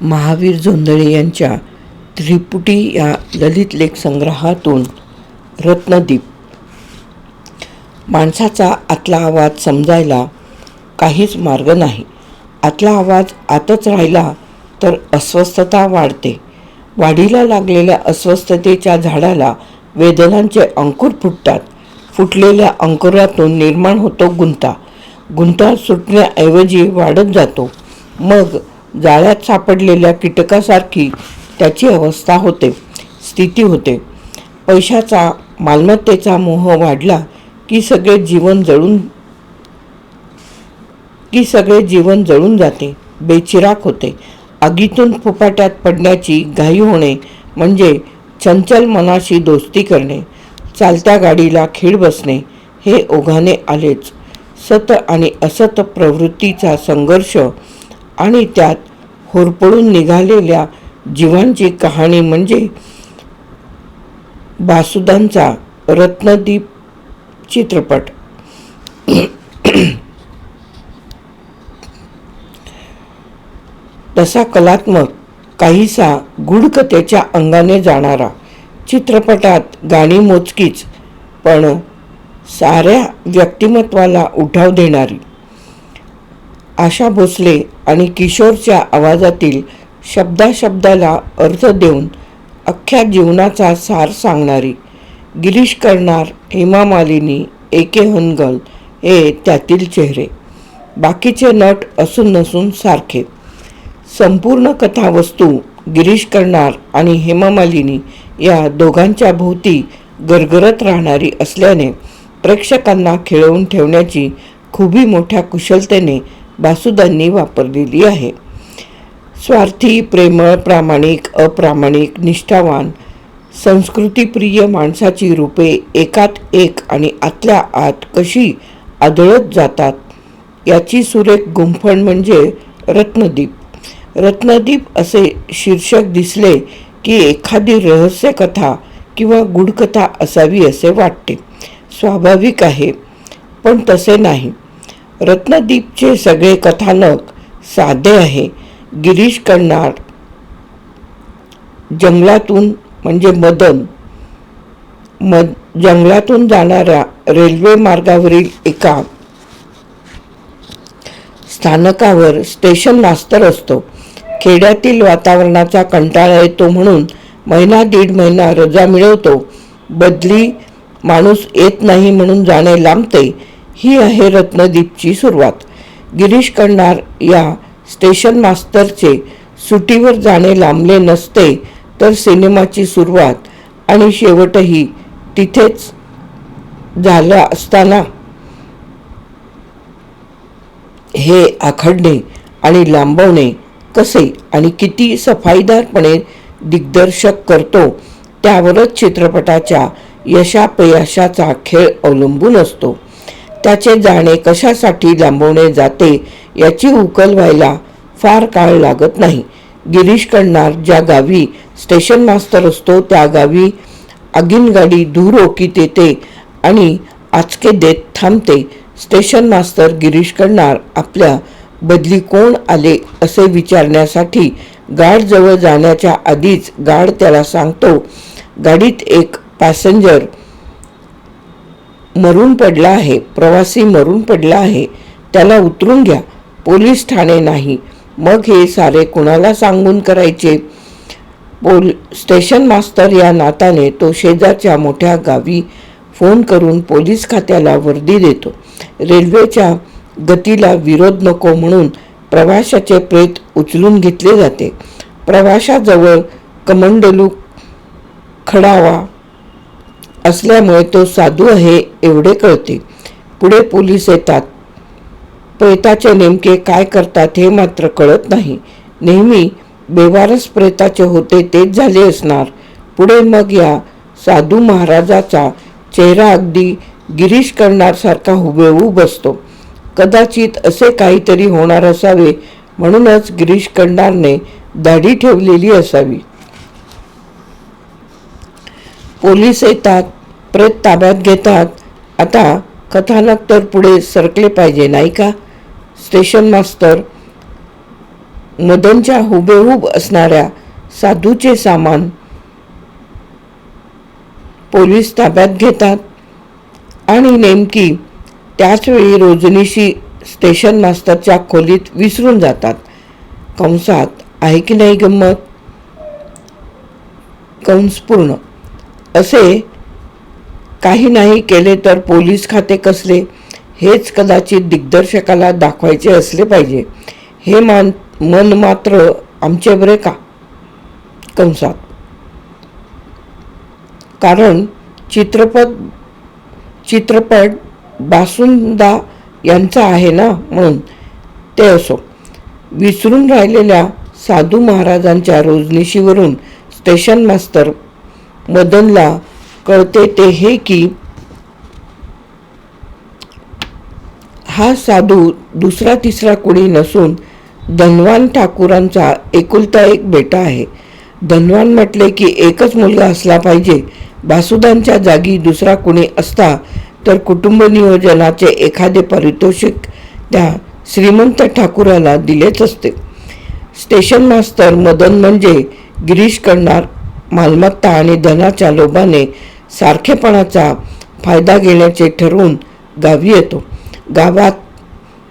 महावीर जोंधळे यांच्या त्रिपुटी या ललित लेख संग्रहातून रत्नदीप. माणसाचा आतला आवाज समजायला काहीच मार्ग नाही. आतला आवाज आतच राहिला तर अस्वस्थता वाढते. वाढीला लागलेल्या अस्वस्थतेच्या झाडाला वेदनांचे अंकुर फुटतात. फुटलेल्या अंकुरातून निर्माण होतो गुंता. गुंता सुटण्याऐवजी वाढत जातो. मग जाळ्यात सापडलेल्या कीटकासारखी त्याची अवस्था होते स्थिती होते. पैशाचा मालमत्तेचा मोह वाढला की सगळे जीवन जळून की सगळे जीवन जळून जाते बेचिराक होते. आगीतून फुपाट्यात पडण्याची घाई होणे म्हणजे चंचल मनाशी दोस्ती करणे चालत्या गाडीला खीळ बसणे हे ओघाने आलेच. सत आणि असत प्रवृत्तीचा संघर्ष आणि त्यात होरपळून निघालेल्या जीवांची कहाणी म्हणजे बासुदांचा रत्नदीप चित्रपट. तसा कलात्मक काहीसा गूढकथेच्या अंगाने जाणारा चित्रपटात गाणी मोजकीच पण साऱ्या व्यक्तिमत्वाला उठाव देणारी. आशा भोसले आणि किशोरच्या आवाजातील शब्दाशब्दाला अर्थ देऊन अख्ख्या जीवनाचा सार सांगणारी गिरीश करणार हेमा मालिनी ए के हनगल हे त्यातील चेहरे. बाकीचे नट असून नसून सारखे. संपूर्ण कथावस्तू गिरीश करणार आणि हेमा मालिनी या दोघांच्या भोवती गरगरत राहणारी असल्याने प्रेक्षकांना खेळवून ठेवण्याची खुबी मोठ्या कुशलतेने बासुदांनी वापरलेली आहे. स्वार्थी प्रेमळ प्रामाणिक अप्रामाणिक निष्ठावान संस्कृतीप्रिय माणसाची रूपे एकात एक आणि आतल्या आत कशी आदळत जातात याची सुरेख गुंफण म्हणजे रत्नदीप. रत्नदीप असे शीर्षक दिसले की एखादी रहस्यकथा किंवा गूढकथा असावी असे वाटते. स्वाभाविक आहे पण तसे नाही. रत्नदीपचे सगळे कथानक साधे आहे. गिरीश करणार जंगलातून म्हणजे मदन मद जंगलातून जाणाऱ्या रेल्वे मार्गावरील एका स्थानकावर स्टेशन मास्तर असतो. खेड्यातील वातावरणाचा कंटाळा येतो म्हणून महिना दीड महिना रजा मिळवतो. बदली माणूस येत नाही म्हणून जाणे लांबते. ही आहे रत्नदीपची सुरुवात. गिरीश करणार या स्टेशन मास्तरचे सुटीवर जाणे लांबले नसते तर सिनेमाची सुरुवात आणि शेवटही तिथेच झाला असताना. हे आखडणे आणि लांबवणे कसे आणि किती सफाईदारपणे दिग्दर्शक करतो त्यावरच चित्रपटाच्या यशापयशाचा खेळ अवलंबून असतो. त्याचे जाणे कशासाठी लांबवणे जाते याची उकल व्हायला फार काळ लागत नाही. गिरीश कण्णार ज्या गावी स्टेशन मास्तर असतो त्या गावी आगीनगाडी धूर ओकीत येते आणि आचके देत थांबते. स्टेशन मास्तर गिरीश कण्णार आपल्या बदली कोण आले असे विचारण्यासाठी गाडजवळ जाण्याच्या आधीच गाड त्याला सांगतो गाडीत एक पॅसेंजर मरून पडला आहे प्रवासी मरून पडला आहे त्याला उतरून घ्या. पोलीस ठाणे नाही. मग हे सारे कुणाला सांगून करायचे? पोल स्टेशन मास्तर या नाताने तो शेजारच्या मोठ्या गावी फोन करून पोलीस खात्याला वर्दी देतो. रेल्वेच्या गतीला विरोध नको म्हणून प्रवाशाचे प्रेत उचलून घेतले जाते. प्रवाशाजवळ कमंडलू खडावा असल्यामुळे तो साधू आहे एवढे कळते. पुढे पोलीस येतात. प्रेताचे नेमके काय करतात हे मात्र कळत नाही. नेहमी बेवारस प्रेताचे होते तेच झाले असणार. पुढे मग या साधू महाराजाचा चेहरा अगदी गिरीश करणारसारखा हुबेहूब बसतो. कदाचित असे काहीतरी होणार असावे म्हणूनच गिरीश करणारने दाढी ठेवलेली असावी. पोलीस येतात प्रेत ताब्यात घेतात. आता कथानक तर पुढे सरकले पाहिजे नाही का? स्टेशन मास्तर मदनच्या हुबेहूब असणाऱ्या साधूचे सामान पोलीस ताब्यात घेतात. आणि नेमकी त्याचवेळी रोजनीशी स्टेशन मास्तरच्या खोलीत विसरून जातात. कंसात आहे की नाही गंमत? कंस पूर्ण असे काही नाही केले तर पोलीस खाते कसले? हेच कदाचित दिग्दर्शकाला दाखवायचे असले पाहिजे. हे मान मन मात्र आमचे बरे का? कंसात. कारण चित्रपट चित्रपट बासुंदा यांचा आहे ना म्हणून ते असो. विसरून राहिलेल्या साधू महाराजांच्या रोजनिशीवरून स्टेशन मास्तर मदनला कळते ते हे की हा साधू दुसरा तिसरा कुणी नसून धनवान ठाकूरांचा एकुलता एक बेटा आहे. धनवान म्हटले की एकच मुलगा असला पाहिजे. बासुदांच्या जागी दुसरा कुणी असता तर कुटुंब नियोजनाचे एखादे पारितोषिक त्या श्रीमंत ठाकूराला दिलेच असते. स्टेशन मास्तर मदन म्हणजे गिरीश करणार मालमत्ता आणि धनाच्या लोभाने सारखेपणाचा फायदा घेण्याचे ठरवून गावी येतो. गावात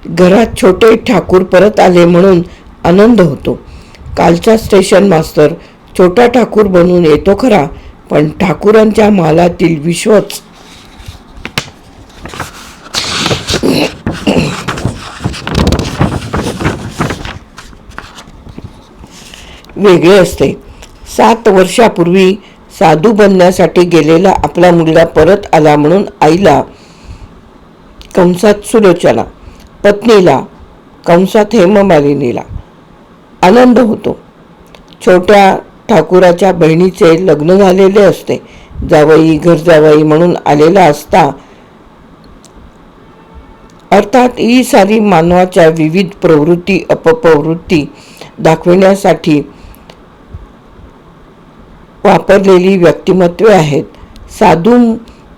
घरात छोटे ठाकूर परत आले म्हणून आनंद होतो. कालचा स्टेशन मास्तर छोटा ठाकूर बनून येतो खरा पण ठाकूरांच्या मालातील विश्वच वेगळे असते. सात वर्षापूर्वी साधू बनण्यासाठी गेलेला आपला मुलगा परत आला म्हणून आईला कंसात सुलोचना पत्नीला कंसात हेममालिनीला आनंद होतो. छोट्या ठाकुराच्या बहिणीचे लग्न झालेले असते. जावई घर जावई म्हणून आलेला असता अर्थात ही सारी मानवाच्या विविध प्रवृत्ती अपप्रवृत्ती दाखविण्यासाठी वापरलेली व्यक्तिमत्वे आहेत. साधू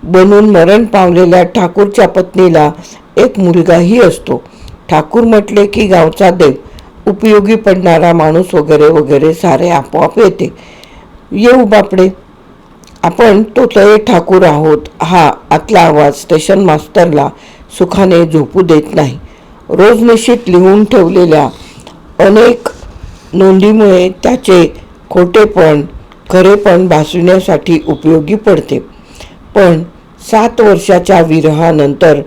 बनून मरण पावलेल्या ठाकूरच्या पत्नीला एक मुलगाही असतो. ठाकूर म्हटले की गावचा देव उपयोगी पडणारा माणूस वगैरे वगैरे सारे आपोआप येते. येऊ बापडे आपण तो तळे ठाकूर आहोत. हा आतला आवाज स्टेशन मास्टरला सुखाने झोपू देत नाही. रोज निश्चित लिहून ठेवलेल्या अनेक नोंदीमुळे त्याचे खोटेपण खरेपण भासविण्यासाठी उपयोगी पडते. पण सात वर्षाच्या विरहानंतर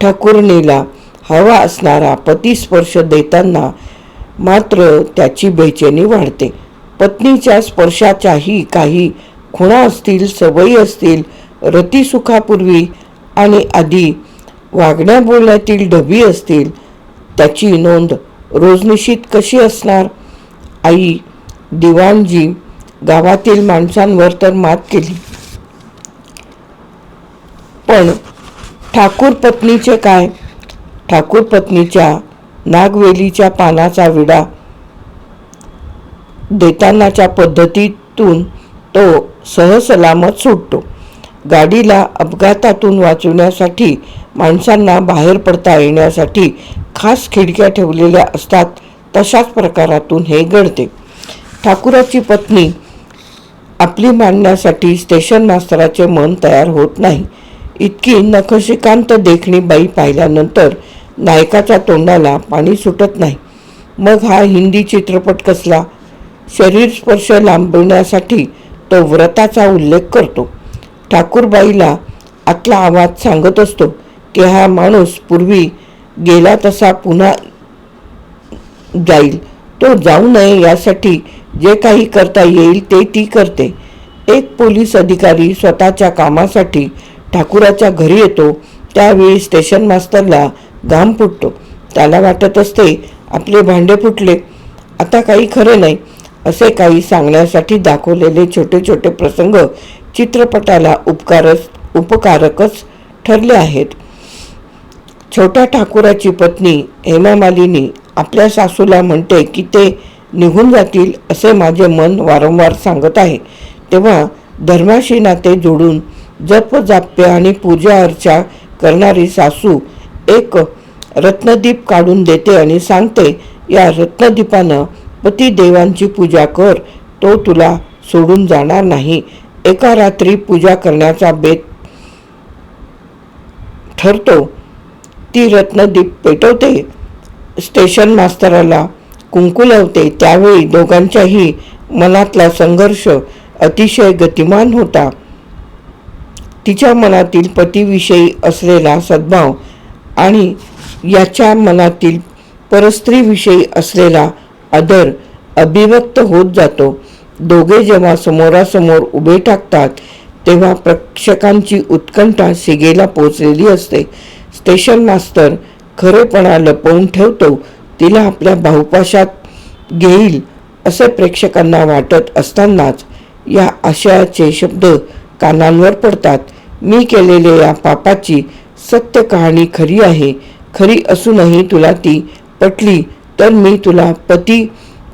ठाकूरणीला हवा असणारा पतिस्पर्श देताना मात्र त्याची बेचैनी वाढते. पत्नीच्या स्पर्शाच्याही काही खुणा असतील सवयी असतील रतीसुखापूर्वी आणि आधी वागण्या बोलण्यातील ढबी असतील त्याची नोंद रोजनिशीत कशी असणार? आई दिवाणजी गावातील माणसांवर तर मात केली. पण ठाकूर पत्नीचे काय? ठाकूर पत्नीच्या नागवेलीच्या पानाचा विडा देतानाच्या पद्धतीतून तो सहसलामत सुटतो. गाडीला अपघातातून वाचवण्यासाठी माणसांना बाहेर पडता येण्यासाठी खास खिडक्या ठेवलेल्या असतात तशाच प्रकारातून हे घडते. ठाकूराची पत्नी आपली मांडण्यासाठी स्टेशन मास्तराचे मन तयार होत नाही. इतकी नखशिकांत देखणी बाई पाहिल्यानंतर नायकाच्या तोंडाला पाणी सुटत नाही. मग हा हिंदी चित्रपट कसला? शरीर स्पर्श लांबवण्यासाठी तो व्रताचा उल्लेख करतो. ठाकूरबाईला आतला आवाज सांगत असतो की हा माणूस पूर्वी गेला तसा पुन्हा जाईल. तो जाऊ नये यासाठी जे काही करता येईल ते ती करते. एक पोलीस अधिकारी स्वतःच्या कामासाठी ठाकुराच्या घरी येतो. त्यावेळी स्टेशन मास्तरला घाम फुटतो. त्याला वाटत असते आपले भांडे फुटले. आता काही खरे नाही असे काही सांगण्यासाठी दाखवलेले छोटे छोटे प्रसंग चित्रपटाला उपकारच उपकारकच ठरले आहेत. छोट्या ठाकुराची पत्नी हेमा मालिनी आपल्या सासूला म्हणते की ते निघून जातील असे माझे मन वारंवार सांगत आहे. तेव्हा धर्माशी नाते जोडून जप जाप्य आणि पूजा अर्चा करणारी सासू एक रत्नदीप काढून देते आणि सांगते या रत्नदीपानं पतिदेवांची पूजा कर तो तुला सोडून जाणार नाही. एका रात्री पूजा करण्याचा बेत ठरतो. ती रत्नदीप पेटवते. स्टेशन मास्तराला कुंकुलवते त्यावेळी दोघांच्याही मनातला संघर्ष अतिशय गतिमान होता. तिच्या मनातील पतीविषयी असलेला सद्भाव आणि याच्या मनातील परस्त्रीविषयी असलेला आदर अभिव्यक्त होत जातो. दोघे जेव्हा समोरासमोर उभे टाकतात तेव्हा प्रेक्षकांची उत्कंठा सिगेला पोचलेली असते. स्टेशन मास्तर खरेपणा लपवून ठेवतो. तिला आपल्या भाऊपाशात घेईल असे प्रेक्षकांना वाटत असतानाच या आशयाचे शब्द कानांवर पडतात. मी केलेल्या या पापाची सत्य कहाणी खरी आहे. खरी असूनही तुला ती पटली तर मी तुला पती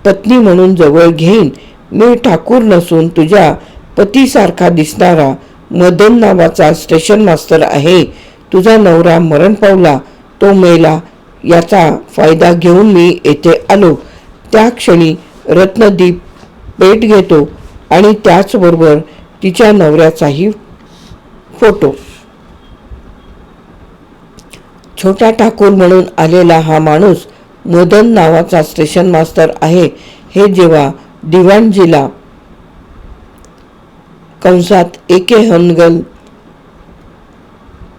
पत्नी म्हणून जवळ घेईन. मी ठाकूर नसून तुझ्या पतीसारखा दिसणारा मदन नावाचा स्टेशन मास्तर आहे. तुझा नवरा मरण पावला तो मेला याचा फायदा घेऊन मी येथे आलो. त्या क्षणी रत्नदीप पेट घेतो आणि त्याचबरोबर तिच्या नवऱ्याचाही फोटो. छोटा ठाकूर म्हणून आलेला हा माणूस मदन नावाचा स्टेशन मास्तर आहे. हे जेव्हा दिवाणजीला कंसात एके हनगल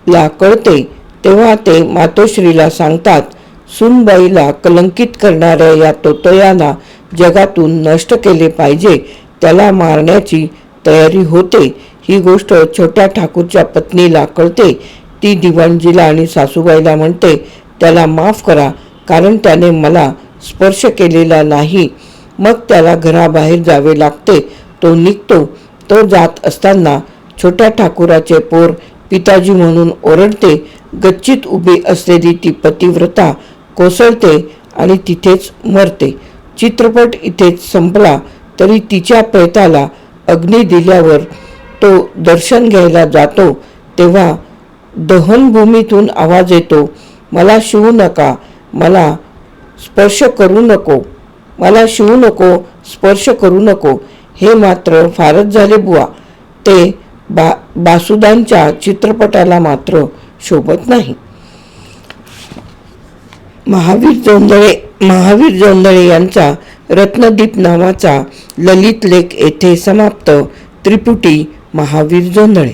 ला कळते तेव्हा ते मातोश्रीला सांगतात सुनबाईला कलंकित करणाऱ्या या तोतयाला जगातून नष्ट केले पाहिजे त्याला मारण्याची तयारी होते. ही गोष्ट छोट्या ठाकूरच्या पत्नीला कळते. ती दिवाणजीला आणि सासूबाईला म्हणते त्याला माफ करा कारण त्याने मला स्पर्श केलेला नाही. मग त्याला घराबाहेर जावे लागते. तो निघतो. तो जात असताना छोट्या ठाकूराचे पोर पिताजी म्हणून ओरडते. गच्चीत उभी असलेली ती पतिव्रता कोसळते आणि तिथेच मरते. चित्रपट इथेच संपला तरी तिच्या प्रेताला अग्नी दिल्यावर तो दर्शन घ्यायला जातो. तेव्हा दहनभूमीतून आवाज येतो मला शिवू नका मला स्पर्श करू नको मला शिवू नको स्पर्श करू नको. हे मात्र फारच झाले बुवा. ते बा बासुदांच्या चित्रपटाला मात्र शोभत नाही. महावीर जोंदळे महावीर जोंदळे यांचा रत्नदीप नावाचा ललित लेख येथे समाप्त. त्रिपुटी महावीर जोंदळे